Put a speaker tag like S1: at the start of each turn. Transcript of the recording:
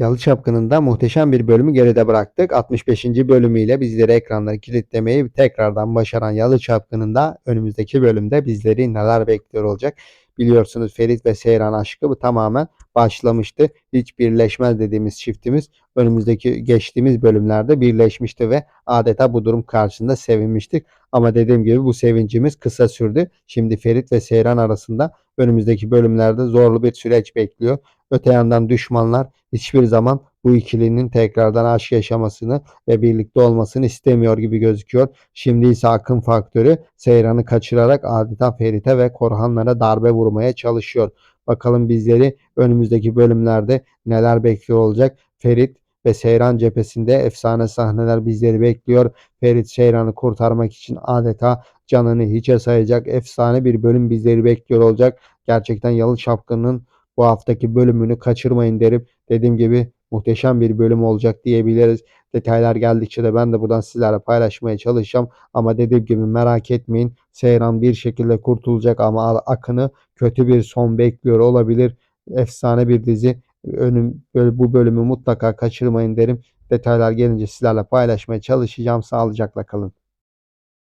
S1: Yalı Çapkını'nda muhteşem bir bölümü geride bıraktık. 65. bölümüyle bizleri ekranları kilitlemeyi tekrardan başaran Yalı Çapkını'nda önümüzdeki bölümde bizleri neler bekliyor olacak? Biliyorsunuz Ferit ve Seyran aşkı bu tamamen başlamıştı. Hiç birleşmez dediğimiz çiftimiz önümüzdeki geçtiğimiz bölümlerde birleşmişti ve adeta bu durum karşısında sevinmiştik. Ama dediğim gibi bu sevincimiz kısa sürdü. Şimdi Ferit ve Seyran arasında önümüzdeki bölümlerde zorlu bir süreç bekliyor. Öte yandan düşmanlar hiçbir zaman bu ikilinin tekrardan aşk yaşamasını ve birlikte olmasını istemiyor gibi gözüküyor. Şimdi ise akım faktörü Seyran'ı kaçırarak adeta Ferit'e ve Korhanlara darbe vurmaya çalışıyor. Bakalım bizleri önümüzdeki bölümlerde neler bekliyor olacak. Ferit ve Seyran cephesinde efsane sahneler bizleri bekliyor. Ferit Seyran'ı kurtarmak için adeta canını hiçe sayacak efsane bir bölüm bizleri bekliyor olacak. Gerçekten Yalı Çapkın'ın bu haftaki bölümünü kaçırmayın derim. Dediğim gibi muhteşem bir bölüm olacak diyebiliriz. Detaylar geldikçe de ben de buradan sizlerle paylaşmaya çalışacağım. Ama dediğim gibi merak etmeyin. Seyran bir şekilde kurtulacak ama Akın'ı kötü bir son bekliyor olabilir. Efsane bir dizi. Önüm, böyle bu bölümü mutlaka kaçırmayın derim. Detaylar gelince sizlerle paylaşmaya çalışacağım. Sağlıcakla kalın.